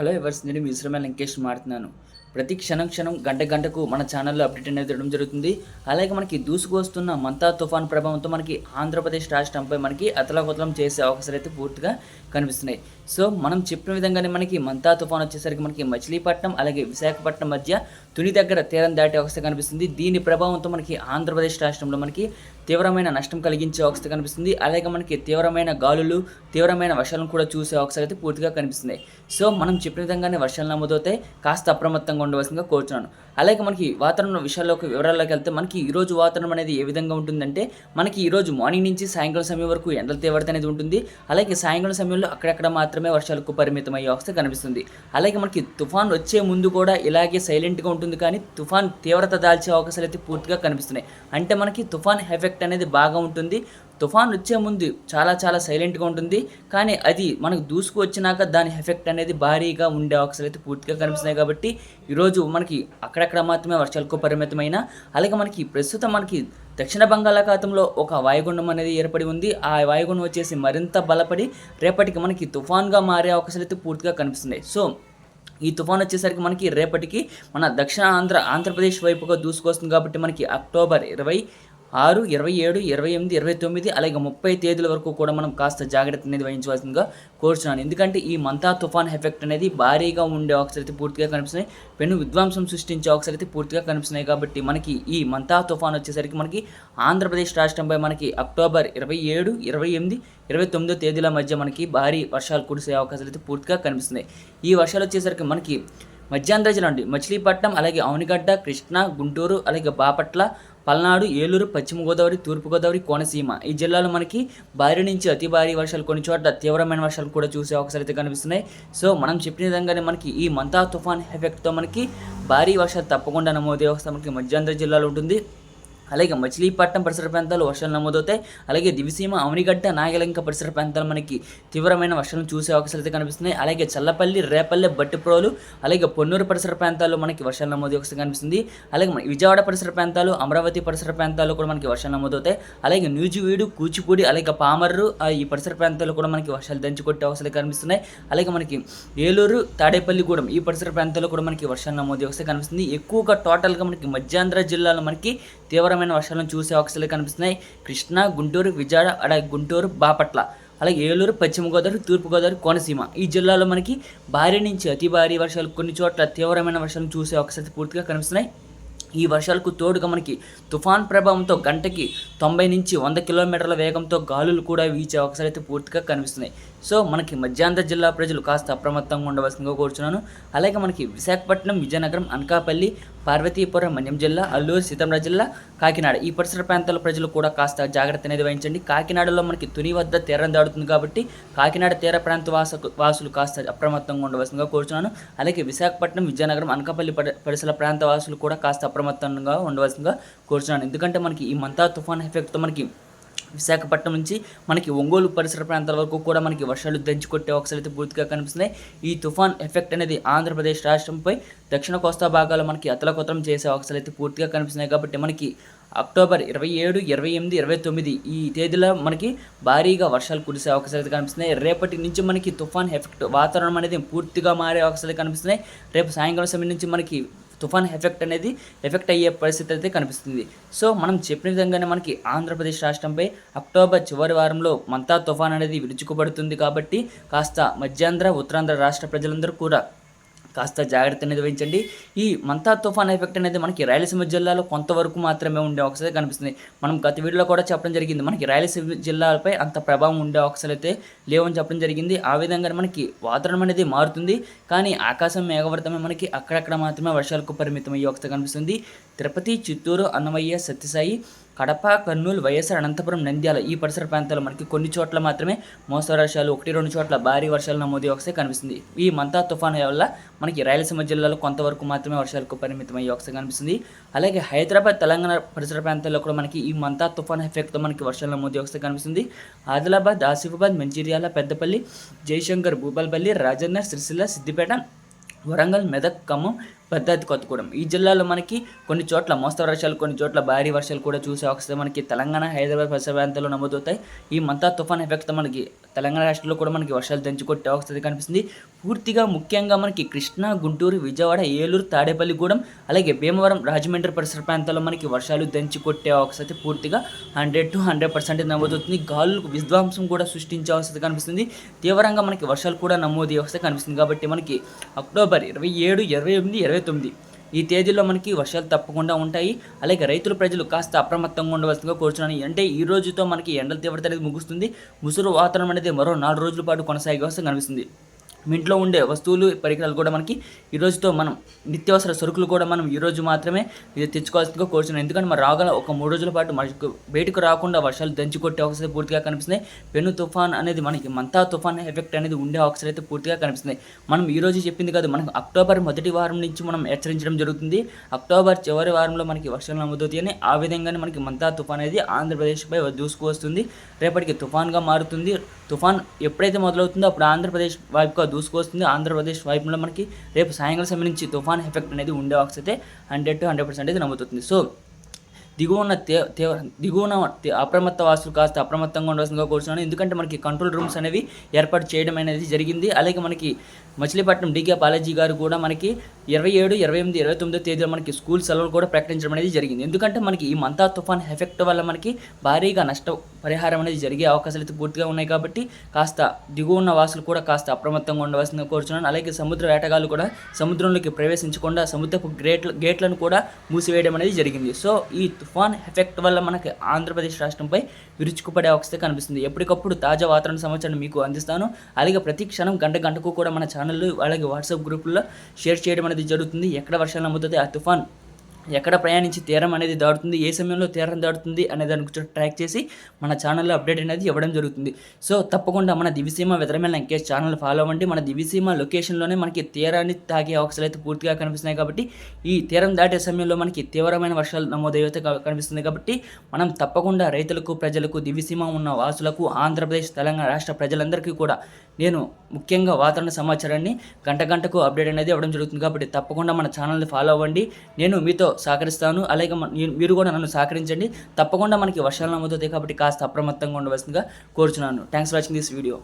Hello ఎవర్స్ నేను మీ ఇస్రమేల్ లంకేష్ మాట్లాడుతున్నాను. ప్రతి క్షణం క్షణం గంట గంటకు మన ఛానల్లో అప్డేట్ అనేది ఇవ్వడం జరుగుతుంది. అలాగే మనకి దూసుకు వస్తున్న మంతా తుఫాన్ ప్రభావంతో మనకి ఆంధ్రప్రదేశ్ రాష్ట్రంపై మనకి అతలకుతలం చేసే అవకాశాలు అయితే పూర్తిగా కనిపిస్తున్నాయి. సో మనం చెప్పిన విధంగానే మనకి మంతా తుఫాన్ వచ్చేసరికి మనకి మచిలీపట్నం అలాగే విశాఖపట్నం మధ్య తుని దగ్గర తీరం దాటే అవకాశం కనిపిస్తుంది. దీని ప్రభావంతో మనకి ఆంధ్రప్రదేశ్ రాష్ట్రంలో మనకి తీవ్రమైన నష్టం కలిగించే అవకాశం కనిపిస్తుంది. అలాగే మనకి తీవ్రమైన గాలులు తీవ్రమైన వర్షాలను కూడా చూసే అవకాశాలు అయితే పూర్తిగా కనిపిస్తుంది సో మనం చెప్పిన విధంగానే వర్షాలు నమోదవుతాయి. కాస్త అప్రమత్తంగా ఉండవలసిందిగా కోరుతున్నాను అలాగే మనకి వాతావరణ విషయాల్లోకి వివరాల్లోకి వెళ్తే మనకి ఈరోజు వాతావరణం అనేది ఏ విధంగా ఉంటుందంటే మనకి ఈరోజు మార్నింగ్ నుంచి సాయంకాలం సమయం వరకు ఎండల తీవ్రత అనేది ఉంటుంది. అలాగే సాయంకాలం సమయంలో అక్కడక్కడ మాత్రమే వర్షాలకు పరిమితం అయ్యే అవస్థ కనిపిస్తుంది. అలాగే మనకి తుఫాన్ వచ్చే ముందు కూడా ఇలాగే సైలెంట్గా ఉంటుంది కానీ తుఫాన్ తీవ్రత దాల్చే అవకాశాలు అయితే పూర్తిగా కనిపిస్తున్నాయి. అంటే మనకి తుఫాన్ ఎఫెక్ట్ ఎఫెక్ట్ అనేది బాగా ఉంటుంది. తుఫాన్ వచ్చే ముందు చాలా చాలా సైలెంట్గా ఉంటుంది. కానీ అది మనకు దూసుకు వచ్చినాక దాని ఎఫెక్ట్ అనేది భారీగా ఉండే అవకాశాలు అయితే పూర్తిగా కనిపిస్తున్నాయి కాబట్టి ఈరోజు మనకి అక్కడక్కడ మాత్రమే వర్షాలకు పరిమితమైన అలాగే మనకి ప్రస్తుతం మనకి దక్షిణ బంగాళాఖాతంలో ఒక వాయుగుండం అనేది ఏర్పడి ఉంది. ఆ వాయుగుండం వచ్చేసి మరింత బలపడి రేపటికి మనకి తుఫాన్గా మారే అవకాశాలు అయితే పూర్తిగా కనిపిస్తున్నాయి. సో ఈ తుఫాన్ వచ్చేసరికి మనకి రేపటికి మన దక్షిణ ఆంధ్ర ఆంధ్రప్రదేశ్ వైపుగా దూసుకొస్తుంది కాబట్టి మనకి అక్టోబర్ ఇరవై ఆరు ఇరవై ఏడు ఇరవై ఎనిమిది ఇరవై తొమ్మిది అలాగే ముప్పై తేదీల వరకు కూడా మనం కాస్త జాగ్రత్త అనేది వహించవలసిందిగా కోరుచున్నాను. ఎందుకంటే ఈ మంతా తుఫాన్ ఎఫెక్ట్ అనేది భారీగా ఉండే అవకాశాలు అయితే పూర్తిగా కనిపిస్తున్నాయి. పెను విధ్వంసం సృష్టించే అవకాశాలు అయితే పూర్తిగా కనిపిస్తున్నాయి కాబట్టి మనకి ఈ మంతా తుఫాన్ వచ్చేసరికి మనకి ఆంధ్రప్రదేశ్ రాష్ట్రంపై మనకి అక్టోబర్ ఇరవై ఏడు ఇరవై ఎనిమిది ఇరవై తొమ్మిదో తేదీల మధ్య మనకి భారీ వర్షాలు కురిసే అవకాశాలు అయితే పూర్తిగా కనిపిస్తున్నాయి. ఈ వర్షాలు వచ్చేసరికి మనకి మధ్యాంధ్ర జిల్లా నుండి మచిలీపట్నం అలాగే అవనిగడ్డ కృష్ణా గుంటూరు అలాగే బాపట్ల పల్నాడు ఏలూరు పశ్చిమ గోదావరి తూర్పుగోదావరి కోనసీమ. ఈ జిల్లాలో మనకి భారీ నుంచి అతి భారీ వర్షాలు కొన్ని చోట్ల తీవ్రమైన వర్షాలు కూడా చూసే అవకాశాలు అయితే కనిపిస్తున్నాయి. సో మనం చెప్పిన విధంగానే మనకి ఈ మంతా తుఫాన్ ఎఫెక్ట్తో మనకి భారీ వర్షాలు తప్పకుండా నమోదే అవస్థ మనకి మధ్యాంధ్ర జిల్లాలో ఉంటుంది. అలాగే మచిలీపట్నం పరిసర ప్రాంతాలు వర్షాలు నమోదవుతాయి. అలాగే దివిసీమ అవనిగడ్డ నాగలంక పరిసర ప్రాంతాలు మనకి తీవ్రమైన వర్షాలను చూసే అవకాశాలు అయితే కనిపిస్తున్నాయి. అలాగే చల్లపల్లి రేపల్లె బట్టిప్రోలు అలాగే పొన్నూరు పరిసర ప్రాంతాల్లో మనకి వర్షాలు నమోదు అవకాశం కనిపిస్తుంది. అలాగే మన విజయవాడ పరిసర ప్రాంతాలు అమరావతి పరిసర ప్రాంతాల్లో కూడా మనకి వర్షాలు నమోదవుతాయి. అలాగే న్యూజివీడు కూచిపూడి అలాగే పామర్రు ఈ పరిసర ప్రాంతాల్లో కూడా మనకి వర్షాలు దంచి కొట్టే అవకాశాలు కనిపిస్తున్నాయి. అలాగే మనకి ఏలూరు తాడేపల్లిగూడెం ఈ పరిసర ప్రాంతాల్లో కూడా మనకి వర్షాలు నమోదు అవకాశం కనిపిస్తుంది. ఎక్కువగా టోటల్గా మనకి మధ్యాంధ్ర జిల్లాలో మనకి తీవ్రమైన వర్షాలను చూసే అవకాశాలు కనిపిస్తున్నాయి. కృష్ణా గుంటూరు విజయవాడ అలాగే గుంటూరు బాపట్ల అలాగే ఏలూరు పశ్చిమ గోదావరి తూర్పుగోదావరి కోనసీమ. ఈ జిల్లాలో మనకి భారీ నుంచి అతి భారీ వర్షాలు కొన్ని చోట్ల తీవ్రమైన వర్షాలను చూసే అవకాశాలు పూర్తిగా కనిపిస్తున్నాయి. ఈ వర్షాలకు తోడుగా మనకి తుఫాన్ ప్రభావంతో గంటకి తొంభై నుంచి వంద కిలోమీటర్ల వేగంతో గాలులు కూడా వీచే అవకాశాలు అయితే పూర్తిగా కనిపిస్తున్నాయి. సో మనకి మధ్యాంధ్ర జిల్లా ప్రజలు కాస్త అప్రమత్తంగా ఉండవలసిందిగా కోరుచున్నాను. అలాగే మనకి విశాఖపట్నం విజయనగరం అనకాపల్లి పార్వతీపురం మన్యం జిల్లా అల్లూరు సీతారామరాజు జిల్లా కాకినాడ. ఈ పరిసర ప్రాంతాల ప్రజలు కూడా కాస్త జాగ్రత్త అనేది వహించండి. కాకినాడలో మనకి తుని వద్ద తీరం దాడుతుంది కాబట్టి కాకినాడ తీర ప్రాంత వాస వాసులు కాస్త అప్రమత్తంగా ఉండవలసిందిగా కోరుచున్నాను. అలాగే విశాఖపట్నం విజయనగరం అనకాపల్లి పరిసర ప్రాంత వాసులు కూడా కాస్త అప్రమత్తంగా ఉండవలసిందిగా కోరుచున్నాను. ఎందుకంటే మనకి ఈ మంతా తుఫాన్ ఎఫెక్ట్తో మనకి విశాఖపట్నం నుంచి మనకి ఒంగోలు పరిసర ప్రాంతాల వరకు కూడా మనకి వర్షాలు దంచి కొట్టే అవకాశాలు అయితే పూర్తిగా కనిపిస్తున్నాయి. ఈ తుఫాన్ ఎఫెక్ట్ అనేది ఆంధ్రప్రదేశ్ రాష్ట్రంపై దక్షిణ కోస్తా భాగాలు మనకి అతలకొతలం చేసే అవకాశాలు అయితే పూర్తిగా కనిపిస్తున్నాయి. కాబట్టి మనకి అక్టోబర్ ఇరవై ఏడు ఇరవై ఎనిమిది ఇరవై తొమ్మిది ఈ తేదీలో మనకి భారీగా వర్షాలు కురిసే అవకాశాలు అయితే కనిపిస్తున్నాయి. రేపటి నుంచి మనకి తుఫాన్ ఎఫెక్ట్ వాతావరణం అనేది పూర్తిగా మారే అవకాశాలు కనిపిస్తున్నాయి. రేపు సాయంకాలం సమయం నుంచి మనకి తుఫాన్ ఎఫెక్ట్ అనేది ఎఫెక్ట్ అయ్యే పరిస్థితి అయితే కనిపిస్తుంది. సో మనం చెప్పిన విధంగానే మనకి ఆంధ్రప్రదేశ్ రాష్ట్రంపై అక్టోబర్ చివరి వారంలో మంతా తుఫాన్ అనేది విరుచుకుపడుతుంది కాబట్టి కాస్త మధ్యాంధ్ర ఉత్తరాంధ్ర రాష్ట్ర ప్రజలందరూ కూడా కాస్త జాగ్రత్త అనేది వహించండి. ఈ మంతా తుఫాన్ ఎఫెక్ట్ అనేది మనకి రాయలసీమ జిల్లాలో కొంతవరకు మాత్రమే ఉండే అవకాశాలు కనిపిస్తుంది. మనం గత వీడియోలో కూడా చెప్పడం జరిగింది. మనకి రాయలసీమ జిల్లాలపై అంత ప్రభావం ఉండే అవకాశాలు అయితే లేవని చెప్పడం జరిగింది. ఆ విధంగా మనకి వాతావరణం అనేది మారుతుంది. కానీ ఆకాశం మేఘవర్తమే మనకి అక్కడక్కడ మాత్రమే వర్షాలకు పరిమితం అయ్యే అవకాశం కనిపిస్తుంది. తిరుపతి చిత్తూరు అన్నమయ్య సత్యసాయి కడప కర్నూలు వైఎస్ఆర్ అనంతపురం నంద్యాల ఈ పరిసర ప్రాంతాల్లో మనకి కొన్ని చోట్ల మాత్రమే మోస్తరు వర్షాలు ఒకటి రెండు చోట్ల భారీ వర్షాలు నమోదు అవకాశం కనిపిస్తుంది. ఈ మంతా తుఫాను వల్ల మనకి రాయలసీమ జిల్లాలో కొంతవరకు మాత్రమే వర్షాలకు పరిమితం అయ్యే అవకాశం కనిపిస్తుంది. అలాగే హైదరాబాద్ తెలంగాణ పరిసర ప్రాంతాల్లో కూడా మనకి ఈ మంతా తుఫాన్ ఎఫెక్ట్తో మనకి వర్షాలు నమోదు అవకాశం కనిపిస్తుంది. ఆదిలాబాద్ ఆసిఫాబాద్ మంచిర్యాల పెద్దపల్లి జయశంకర్ భూపాల్పల్లి రాజన్న సిరిసిల్ల సిద్దిపేట వరంగల్ మెదక్ ఖమ్మం భద్రాద్రి కొత్తగూడెం ఈ జిల్లాలో మనకి కొన్ని చోట్ల మోస్తరు వర్షాలు కొన్ని చోట్ల భారీ వర్షాలు కూడా చూసే అవకాశం మనకి తెలంగాణ హైదరాబాద్ పరిసర ప్రాంతాల్లో నమోదవుతాయి. ఈ మంతా తుఫాన్ ఎఫెక్ట్ మనకి తెలంగాణ రాష్ట్రంలో కూడా మనకి వర్షాలు దంచి కొట్టే అవకాశం కనిపిస్తుంది. పూర్తిగా ముఖ్యంగా మనకి కృష్ణా గుంటూరు విజయవాడ ఏలూరు తాడేపల్లిగూడెం అలాగే భీమవరం రాజమండ్రి పరిసర ప్రాంతాల్లో మనకి వర్షాలు దంచి కొట్టే అవకాశం పూర్తిగా హండ్రెడ్ టు హండ్రెడ్ పర్సెంట్ నమోదవుతుంది. గాలులకు విధ్వంసం కూడా సృష్టించే అవకాశం కనిపిస్తుంది. తీవ్రంగా మనకి వర్షాలు కూడా నమోదు అవస్థ కనిపిస్తుంది. కాబట్టి మనకి అక్టోబర్ ఇరవై ఏడు ఇరవై ఎనిమిది ఇరవై తొమ్మిది ఈ తేదీలో మనకి వర్షాలు తప్పకుండా ఉంటాయి. అలాగే రైతులు ప్రజలు కాస్త అప్రమత్తంగా ఉండవలసిందిగా కోరుచున్నాను. అంటే ఈ రోజుతో మనకి ఎండల తీవ్రత అనేది ముగుస్తుంది. ముసురు వాతావరణం అనేది మరో నాలుగు రోజుల పాటు కొనసాగే అవసరం కనిపిస్తుంది. మీ ఇంట్లో ఉండే వస్తువులు పరికరాలు కూడా మనకి ఈ రోజుతో మనం నిత్యావసర సరుకులు కూడా మనం ఈ రోజు మాత్రమే ఇది తెచ్చుకోవాల్సిందిగా కోరుచున్నాం. ఎందుకంటే మరి రాగల ఒక మూడు రోజుల పాటు మనకు బయటకు రాకుండా వర్షాలు దంచి కొట్టే అవకాశాలు పూర్తిగా కనిపిస్తున్నాయి. పెను తుఫాన్ అనేది మనకి మంతా తుఫాన్ ఎఫెక్ట్ అనేది ఉండే అవకాశాలు అయితే పూర్తిగా కనిపిస్తుంది మనం ఈ రోజు చెప్పింది కాదు మనకు అక్టోబర్ మొదటి వారం నుంచి మనం హెచ్చరించడం జరుగుతుంది. అక్టోబర్ చివరి వారంలో మనకి వర్షాలు నమోదవుతాయని ఆ విధంగానే మనకి మంతా తుఫాన్ అనేది ఆంధ్రప్రదేశ్పై దూసుకు వస్తుంది రేపటికి తుఫాన్గా మారుతుంది. తుఫాన్ ఎప్పుడైతే మొదలవుతుందో అప్పుడు ఆంధ్రప్రదేశ్ వైపుగా దూసుకొస్తుంది. ఆంధ్రప్రదేశ్ వైపులో మనకి రేపు సాయంకాలం సమయం నుంచి తుఫాన్ ఎఫెక్ట్ అనేది ఉండే అయితే హండ్రెడ్ టు హండ్రెడ్ పర్సెంట్ అయితే నమ్ముతుంది. సో దిగువన తే తీవ్ర దిగువన అప్రమత్త వాసులు కాస్త అప్రమత్తంగా ఉండవలసిందిగా కోరుతున్నాను ఎందుకంటే మనకి కంట్రోల్ రూమ్స్ అనేవి ఏర్పాటు చేయడం అనేది జరిగింది. అలాగే మనకి మచిలీపట్నం డీకే బాలాజీ గారు కూడా మనకి ఇరవై ఏడు ఇరవై ఎనిమిది ఇరవై తొమ్మిదో తేదీలో మనకి స్కూల్ సెలవులు కూడా ప్రకటించడం అనేది జరిగింది. ఎందుకంటే మనకి ఈ మంతా తుఫాన్ ఎఫెక్ట్ వల్ల మనకి భారీగా నష్ట పరిహారం అనేది జరిగే అవకాశాలు అయితే పూర్తిగా ఉన్నాయి కాబట్టి కాస్త దిగువ ఉన్న వాసులు కూడా కాస్త అప్రమత్తంగా ఉండవలసిందిగా కోరుచున్నాను. అలాగే సముద్ర వేటగాళ్ళు కూడా సముద్రంలోకి ప్రవేశించకుండా సముద్రపు గేట్ల గేట్లను కూడా మూసివేయడం అనేది జరిగింది. సో ఈ తుఫాన్ ఎఫెక్ట్ వల్ల మనకి ఆంధ్రప్రదేశ్ రాష్ట్రంపై విరుచుకుపడే అవస్థ కనిపిస్తుంది. ఎప్పటికప్పుడు తాజా వాతావరణ సమాచారం మీకు అందిస్తాను. అలాగే ప్రతి క్షణం గంట గంటకు కూడా మన ఛానల్లో అలాగే వాట్సాప్ గ్రూపుల్లో షేర్ చేయడం అనేది జరుగుతుంది. ఎక్కడ వర్షాలు నమ్ముతుంది ఆ తుఫాన్ ఎక్కడ ప్రయాణించి తీరం అనేది దాటుతుంది ఏ సమయంలో తీరం దాటుతుంది అనే దాని గురించి ట్రాక్ చేసి మన ఛానల్లో అప్డేట్ అనేది ఇవ్వడం జరుగుతుంది. సో తప్పకుండా మన దివిసీమ వెదరమైన లంకేష్ ఛానల్ ఫాలో అవ్వండి. మన దివిసీమ లొకేషన్లోనే మనకి తీరాన్ని తాగే అవకాశాలు అయితే పూర్తిగా కనిపిస్తున్నాయి కాబట్టి ఈ తీరం దాటే సమయంలో మనకి తీవ్రమైన వర్షాలు నమోదైతే కనిపిస్తుంది కాబట్టి మనం తప్పకుండా రైతులకు ప్రజలకు దివిసీమ ఉన్న వాసులకు ఆంధ్రప్రదేశ్ తెలంగాణ రాష్ట్ర ప్రజలందరికీ కూడా నేను ముఖ్యంగా వాతావరణ సమాచారాన్ని గంట గంటకు అప్డేట్ అనేది ఇవ్వడం జరుగుతుంది కాబట్టి తప్పకుండా మన ఛానల్ని ఫాలో అవ్వండి. నేను మీతో సహకరిస్తాను. అలాగే మీరు- కూడా నన్ను సహకరించండి. తప్పకుండా మనకి వర్షాలు నమ్ముతుంది కాబట్టి కాస్త అప్రమత్తంగా ఉండవలసిందిగా కోరుచున్నాను. Thanks for watching this video